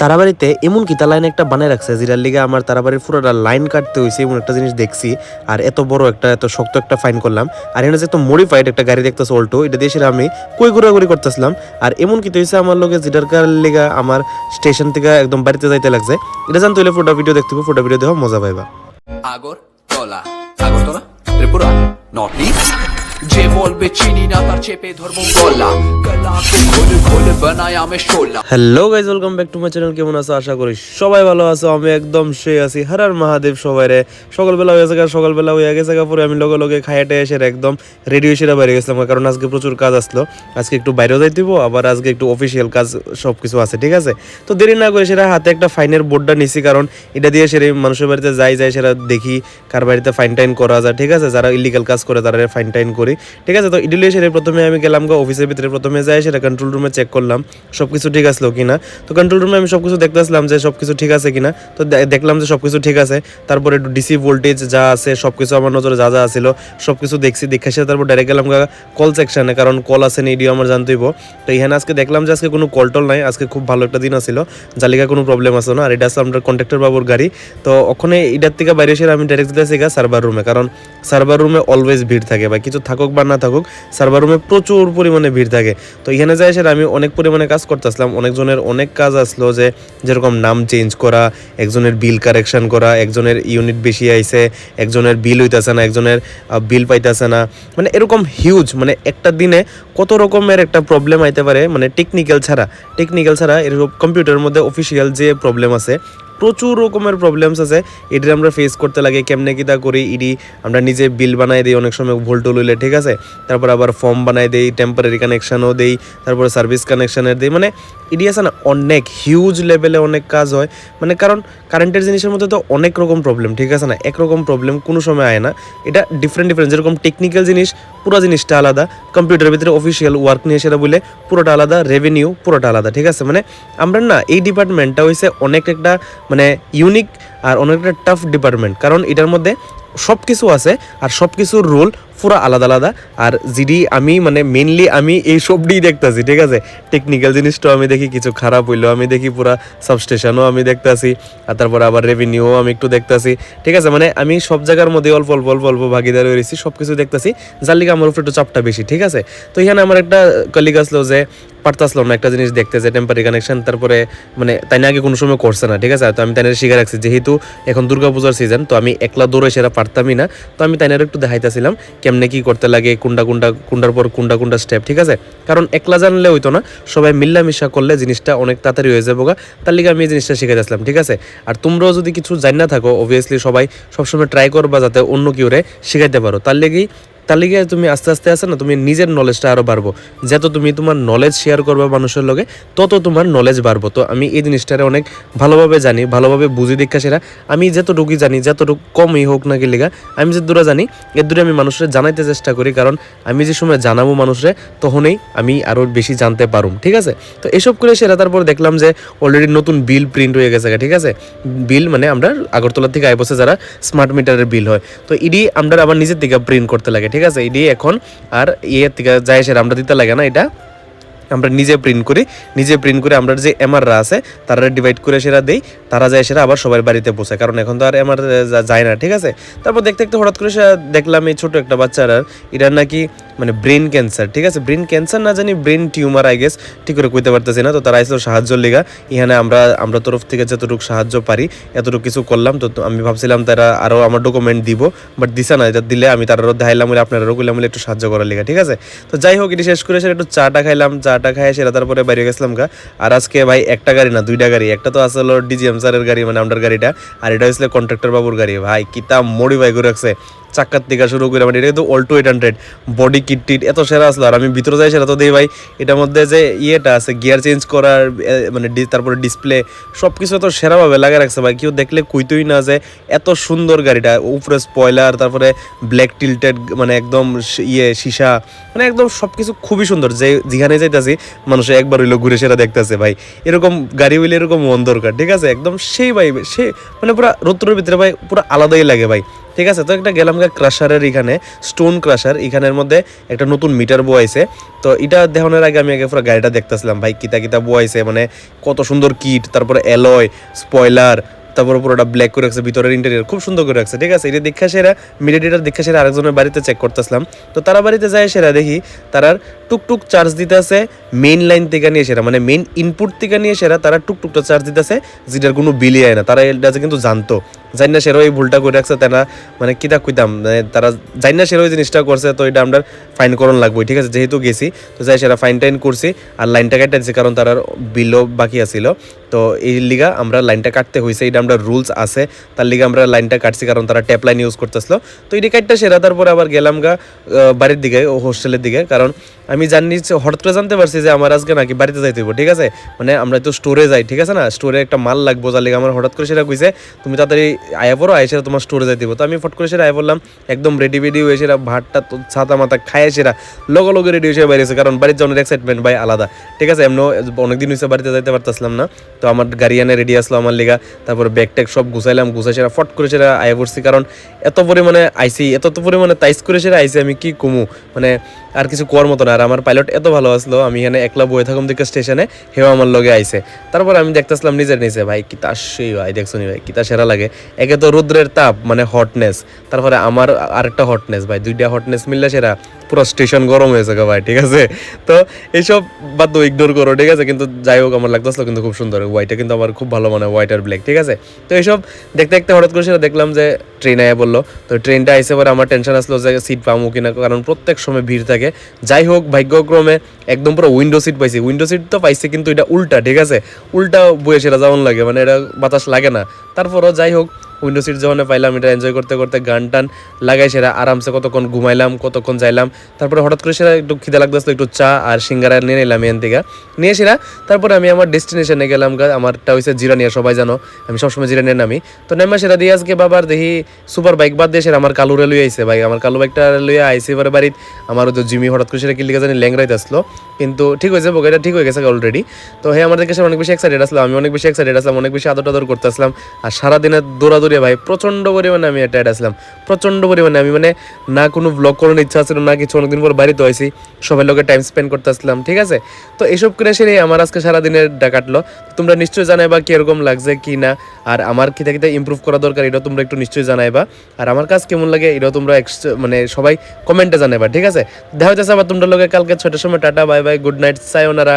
তারাবাড়িতে এমন কি, তার লাইন একটা বানায় রাখছে, যেটার লিগে আমার তারাবাড়ির পুরোটা লাইন কাটতে হয়েছে, এমন একটা জিনিস দেখছি। আর এত বড় একটা, এত শক্ত একটা ফাইন করলাম। আর এখানে যে একটা মডিফাইড একটা গাড়ি দেখতেছে অল্টো এটা সেটা আমি কই ঘোরাঘুরি করতেছিলাম। আর এমন কি হয়েছে আমার লোকে যেটার লিগা আমার স্টেশন থেকে একদম বাড়িতে যাইতে লাগছে। এটা জানতে হলে ফোটো ভিডিও দেখতে হবে ফোটো ভিডিও দেখো, মজা পাইবা। আগরতলা। আগরতলা? ত্রিপুরা? নর্থ ইস্ট যে বলবে চিনি না, তার চেপে ধরবো গলা hello guys welcome back to my channel কেমন আছো? আশা করি সবাই ভালো আছো। আমি একদম সে আছি, হারার মহাদেব সবাই রে সকালবেলা হয়ে গেছে সকালবেলা হয়ে গেছে পরে আমি লগে লগে খাইয়াটে এসে একদম রেডি এসে বাইরে গেছিলাম কারণ আজকে প্রচুর কাজ আসলো। আজকে একটু বাইরেও যাই দিব আবার আজকে একটু অফিসিয়াল কাজ সব কিছু আছে, ঠিক আছে? তো দেরি না করে সেটা হাতে একটা ফাইনের বোর্ডটা নিছি, কারণ এটা দিয়ে সেটা মানুষের বাড়িতে যাই যাই সেটা দেখি কার বাড়িতে ফাইন টাইন করা যায়, ঠিক আছে? যারা ইলিগাল কাজ করে, তারা ফাইন টাইন করি। ঠিক আছে, তো ইডিলে সেটা প্রথমে আমি গেলাম গা অফিসের ভিতরে। প্রথমে যাই, সেটা কন্ট্রোল রুমে চেক করলাম সব কিছু ঠিক আসলো কিনা। তো কন্ট্রোল রুমে আমি সব কিছু দেখতেছিলাম যে সব কিছু ঠিক আছে কিনা। তো দেখলাম যে সব কিছু ঠিক আছে। তারপরে একটু ডিসি ভোল্টেজ যা আছে সব কিছু আমার নজরে যা যা ছিল সব কিছু দেখছি, দেখে সে তারপর ডাইরেক্ট গেলাম কল সেকশনে কারণ কল আছে না, ইডিও আমার জানতে হইব। তো এখানে আজকে দেখলাম যে আজকে কোনো কল টল নাই, আজকে খুব ভালো একটা দিন আছিল জালিকা কোনো প্রবলেম আছে না, আর এটা আছে আমরা কন্ট্রাক্টর বাবুর গাড়ি। তো ওখানে এটার থেকে বাইরে এসে আমি ডাইরেক্ট যেতেছি গা সার্ভার রুমে কারণ সার্ভার রুমে অলওয়েজ ভিড় থাকে বা কিছু থাকুক বা না থাকুক সার্ভার রুমে প্রচুর পরিমাণে ভিড় থাকে। তো এখানে যাই সেটা আমি অনেক পরিমাণে কাজ করতেছিলাম। অনেকজনের অনেক কাজ আসলো যে, যেরকম নাম চেঞ্জ করা, একজনের বিল কারেকশন করা, একজনের ইউনিট বেশি আইছে, একজনের বিল হইতেছে না, একজনের বিল পাইতেছে না। মানে এরকম হিউজ মানে একটা দিনে কত রকমের একটা প্রবলেম আইতে পারে মানে টেকনিক্যাল ছাড়া। টেকনিক্যাল ছাড়া এরকম কম্পিউটারের মধ্যে অফিসিয়াল যে প্রবলেম আছে প্রচুর রকমের প্রবলেমস আছে। এটি আমরা ফেস করতে লাগে, কেমনে কিতা করি, ইডি আমরা নিজে বিল বানাই দিই, অনেক সময় ভোল্টো লইলে ঠিক আছে? তারপর আবার ফর্ম বানাই দেই টেম্পোরারি কানেকশানও দেই, তারপর সার্ভিস কানেকশানের দিই। মানে ইডি আছে না, অনেক হিউজ লেভেলে অনেক কাজ হয়। মানে কারণ কারেন্টের জিনিসের মধ্যে তো অনেক রকম প্রবলেম ঠিক আছে না? একরকম প্রবলেম কোনো সময় আয় না। এটা ডিফারেন্ট ডিফারেন্ট যেরকম টেকনিক্যাল জিনিস, পুরো জিনিসটা আলাদা। কম্পিউটারের ভিতরে অফিসিয়াল ওয়ার্ক নিয়ে সেটা বলে পুরোটা আলাদা রেভিনিউ পুরোটা আলাদা, ঠিক আছে? মানে আমরা না, এই ডিপার্টমেন্টটা হয়েছে অনেক একটা মানে ইউনিক আর অনেকটা টাফ ডিপার্টমেন্ট কারণ এটার মধ্যে সব কিছু আছে আর সব কিছুর রোল পুরো আলাদা আলাদা। আর জিডি আমি মানে মেনলি আমি এই সবডি দেখতেছি, ঠিক আছে? টেকনিক্যাল জিনিসটাও আমি দেখি, কিছু খারাপ হইল আমি দেখি পুরা সাবস্টেশনও আমি দেখতাছি, আর তারপর আবার রেভিনিউও আমি একটু দেখতাছি, ঠিক আছে? মানে আমি সব জায়গার মধ্যে অল্প অল্প অল্প অল্প ভাগিদার হয়েছি সব কিছু দেখতাছি, যার লিগে আমার উপরে একটু চাপটা বেশি, ঠিক আছে? তো এখানে আমার একটা কলিগ আসলো যে পারতাসলাম না একটা জিনিস দেখতে, যে টেম্পারি কানেকশন তারপরে মানে তাই আগে কোনো সময় করছে না, ঠিক আছে? তো আমি তাইনের শিখে রাখছি, যেহেতু এখন দুর্গাপূজার সিজন তো আমি একলা দৌড়ে সেটা পারতামই না, তো আমি তাইনের একটু দেখাইতেছিলাম কেমনে কি করতে লাগে, কুন্ডা কুন্ডা, কুন্ডার পর কুন্ডা কুন্ডা স্টেপ ঠিক আছে? কারণ একলা জানলে হইতো না, সবাই মিল্লামিশা করলে জিনিসটা অনেক তাড়াতাড়ি হয়ে যাব গা। তার লিগে আমি এই জিনিসটা শিখে যাচ্ছিলাম ঠিক আছে? আর তোমরাও যদি কিছু জানি না থাকো অবভিয়াসলি সবাই সবসময় ট্রাই করবা যাতে অন্য কেউরে শিখাইতে পারো। তার লেগেই তার লিগে তুমি আস্তে আস্তে আছে না, তুমি নিজের নলেজটা আরও বাড়বো। যত তুমি তোমার নলেজ শেয়ার করবে মানুষের লগে, তত তোমার নলেজ বাড়বো। তো আমি এই জিনিসটারে অনেক ভালোভাবে জানি, ভালোভাবে বুঝি দীক্ষা সেরা। আমি যতটুকুই জানি, যতটুকু কমই হোক না কি লেগা আমি যে দূরে জানি এর দূরে আমি মানুষের জানাইতে চেষ্টা করি। কারণ আমি যে সময় জানাব মানুষরে, তখনই আমি আরও বেশি জানতে পারুম, ঠিক আছে? তো এসব করে সেরা, তারপর দেখলাম যে অলরেডি নতুন বিল প্রিন্ট হয়ে গেছে ঠিক আছে? বিল মানে আমরা আগরতলা থেকে আয় বসে যারা স্মার্ট মিটারের বিল হয়, তো ইডি আমরা আবার নিজের থেকে প্রিন্ট করতে লাগে, ঠিক আছে এটি এখন, আর ইয়ে থেকে যায় আমরা দিতে লাগে না এটা। আমরা নিজে প্রিন্ট করি, নিজে প্রিন্ট করে আমরা যে এমআররা আছে, তারা ডিভাইড করে সেরা দেই, তারা যায় সেরা আবার সবাই বাড়িতে বসে, কারণ এখন তো আর এমআর যায় না, ঠিক আছে? তারপর দেখতে দেখতে হঠাৎ করে দেখলাম এই ছোট একটা বাচ্চারা এটার নাকি মানে ব্রেন ক্যান্সার ঠিক আছে? ব্রেন ক্যান্সার না জানি ব্রেন টিউমার আই গেস ঠিক করে কইতে পারতেছি না। তো তারা আইসলো সাহায্য লেগা। এখানে আমরা আমরা তরফ থেকে যতটুকু সাহায্য পারি, এতটুকু কিছু করলাম। তো আমি ভাবছিলাম তারা আরও আমার ডকুমেন্ট দিব বাট দিছে না। এটা দিলে আমি তারা দেখাইলাম বলে আপনারা কইলাম বলে একটু সাহায্য করার লেগা, ঠিক আছে? তো যাই হোক, এটি শেষ করে সেটা একটু চাটা খাইলাম। চাটা খাই সেটা তারপরে বাইরে গেছিলাম গা। আর আজকে ভাই একটা গাড়ি না, দুইটা গাড়ি। একটা তো আসলে ডিজিএম স্যারের গাড়ি মানে আমার গাড়িটা। আর এটা হচ্ছে কন্ট্রাক্টর বাবুর গাড়ি। ভাই, কিতা মডিফাই করে রাখছে। চাক্কার থেকে শুরু করে মানে এটা কিন্তু Alto eight hundred body kit টিট, এত সেরা আসলো। আর আমি ভিতরে যাই সেটা তো দেই ভাই, এটার মধ্যে যে ইয়েটা আছে গিয়ার চেঞ্জ করার মানে তারপরে ডিসপ্লে সব কিছু এত সেরাভাবে লাগা রাখছে ভাই। কেউ দেখলে কইতেই না যে এত সুন্দর গাড়িটা। উপরে স্পয়লার তারপরে ব্ল্যাক টিল্টেড মানে একদম ইয়ে সীসা মানে একদম সব কিছু খুবই সুন্দর। যে, যেখানে যাইতাছি, মানুষ একবার হইল ঘুরে সেটা দেখতেছে ভাই। এরকম গাড়ি হইলে এরকম মন দরকার ঠিক আছে? একদম সেই ভাই সে মানে পুরো রোদ্রের ভিতরে ভাই, পুরো আলাদাই লাগে ভাই। ঠিক আছে? তো একটা গেলাম ক্রাশারের এখানে, স্টোন ক্রাশার। এখানের মধ্যে একটা নতুন মিটার বয়াইছে তো এটা দেখানোর আগে আমি আগে পুরো গাড়িটা দেখতেছিলাম। ভাই, কিতা কিতা বয়াইছে মানে কত সুন্দর কিট, তারপরে অ্যালয়, স্পয়লার, তারপর পুরোটা ব্ল্যাক করে রাখছে, ভিতরের ইন্টেরিয়ার খুব সুন্দর করে রাখছে। ঠিক আছে? এটা দেখা সেরা মিডিয়েটার দেখা সেরা আরেকজনের বাড়িতে চেক করতেছিলাম। তো তারা বাড়িতে যায় সেরা, দেখি তারার টুকটুক চার্জ দিতেছে মেইন লাইন থেকে নিয়ে সেরা মানে মেইন ইনপুট থেকে নিয়ে সেরা, তারা টুকটুকটা চার্জ দিতেছে, যেটার কোনো বিলি হয় না। তারা এটা কিন্তু জানতো। জানি না সেরা ওই ভুলটা করে রাখছে তারা মানে কিতা কইতাম মানে তারা জানি না সেরা ওই জিনিসটা করছে, তো এটা আমরা ফাইন করণ লাগবে ঠিক আছে? যেহেতু গেছি, তো যাই সেরা ফাইন টাইন করছি আর লাইনটা কাটতে দিছি, কারণ তার বিলও বাকি আছিল। তো এই লিগা আমরা লাইনটা কাটতে হয়েছে এটা আমরা রুলস আছে, তার লিগা আমরা লাইনটা কাটছি, কারণ তারা ট্যাপ লাইন ইউজ করতেছিল। তো এই কাটটা সেরা, তারপরে আবার গেলাম গা বাড়ির দিকে হোস্টেলের দিকে, কারণ আমি জানি হঠাৎ করে জানতে পারছি যে আমার আজকে নাকি বাড়িতে যাইতে হইব, ঠিক আছে? মানে আমরা তো স্টোরে যাই, ঠিক আছে না? স্টোরে একটা মাল লাগবো, যার লিগে আমার হঠাৎ করে সেটা কইছে, তুমি তাড়াতাড়ি আয়া পড়ো, আয় সেটা তোমার স্টোরে যাইতে তো আমি ফট করে সেটা আয়া পড়লাম, একদম রেডি বেডি হয়ে সেটা ভাতটা তো ছাতা মাথা খায় সেটা লগে লগে রেডি হয়ে বাইরেছে কারণ বাড়ির যাওয়ার এক্সাইটমেন্ট ভাই আলাদা। ঠিক আছে এমন অনেকদিন হয়েছে বাড়িতে যাইতে পারতাছিলাম না। তো আমার গাড়ি আনে রেডি আসলো আমার লিগা। তারপর ব্যাগ ট্যাগ সব গুছাইলাম, গুছাই সেটা ফট করে সেটা আয়া পড়ছি। কারণ এত পরিমাণে আইসি এত পরিমাণে তাইস করে সেটা আইসি আমি কি কমু? মানে আর কিছু করার মতো না। আর আমার পাইলট এত ভালো আসলো, আমি এখানে একলা বয়ে থাকুম দেখে স্টেশনে হেও আমার লগে আইসে তারপর আমি দেখতেছিলাম নিজের নিজে ভাই, কিতা সেই ভাই, দেখছ নি ভাই, কিতা সেরা লাগে? একে তো রুদ্রের তাপ মানে হটনেস তারপরে আমার আরেকটা হটনেস ভাই, দুইটা হটনেস মিললে সেরা। পুরো স্টেশন গরম হয়েছে গো ভাই, ঠিক আছে? তো এইসব বাদ ইগনোর করো, ঠিক আছে? কিন্তু যাই হোক, আমার লাগতেছিল কিন্তু খুব সুন্দর। হোয়াইটটা কিন্তু আমার খুব ভালো মানে হোয়াইট আর ব্ল্যাক ঠিক আছে? তো এইসব দেখতে দেখতে হঠাৎ করে সেটা দেখলাম যে ট্রেন আয়া বলল। তো ট্রেনটা আইসে পরে আমার টেনশন আসলো যে সিট পাবো কিনা কারণ প্রত্যেক সময় ভিড় থাকে। যাই হোক, ভাগ্যক্রমে একদম পুরো উইন্ডো সিট পাইছি। উইন্ডো সিট তো পাইছি কিন্তু এটা উল্টা, ঠিক আছে? উল্টা বয়ে সেটা যেমন লাগে মানে এটা বাতাস লাগে না। তারপরও যাই হোক উইন্ডো সিট যখন পাইলাম, এটা এনজয় করতে করতে গান টান লাগাই সেরা আরামসে কতক্ষণ ঘুমাইলাম, কতক্ষণ যাইলাম। তারপরে হঠাৎ করে সেটা একটু খিদে লাগতেছিল, একটু চা আর সিঙ্গারা নিয়ে নিলাম এখান থেকে। নিয়ে সেরা, তারপরে আমি আমার ডেস্টিনেশনে গেলাম আমারটা হয়েছে জিরানিয়া, সবাই জানো, আমি সবসময় জিরানিয়া নামি। তো নেমা সেটা দিয়ে আজকে বাবার দেখি সুপার বাইক বাদ দিয়ে সেরা আমার কালুরে লুই আইছে ভাই। আমার কালু বাইকটা লুইয়া আইসি এবারে বাড়িতে। আমার তো জিমি হঠাৎ করে সেটা কিলিকা জানি ল্যাংরাইতে আসলো। কিন্তু ঠিক হয়েছে বগাইটা ঠিক হয়ে গেছে অলরেডি তো হ্যাঁ আমাদের কাছে অনেক বেশি এক্সাইটেড আসলাম, আমি অনেক বেশি এক্সাইটেড আসলাম, অনেক বেশি আদর টাদর করতে আসলাম। আর সারাদিনের দৌড়াদৌড়ি ভাই প্রচণ্ড পরিমাণে আমি এটা আসলাম প্রচণ্ড পরিমাণে আমি মানে না কোনো ব্লগ করার ইচ্ছা ছিল না কিছু। অনেকদিন পর বাড়িতে হয়েছি সবাই লোকের টাইম স্পেন্ড করতে আসলাম ঠিক আছে? তো এসব করে সেরে আমার আজকে সারাদিনের ডা কাটলো। তোমরা নিশ্চয়ই জানাইবা কীরকম লাগছে, কি না? আর আমার কিতা কিতা ইমপ্রুভ করা দরকার, এটাও তোমরা একটু নিশ্চয়ই জানাইবা। আর আমার কাজ কেমন লাগে, এটাও তোমরা মানে সবাই কমেন্টে জানাইবা, ঠিক আছে? দেখা যাচ্ছে আবার তোমরা লোকে কালকে ছয়টার সময়, tata, bye bye good night sayonara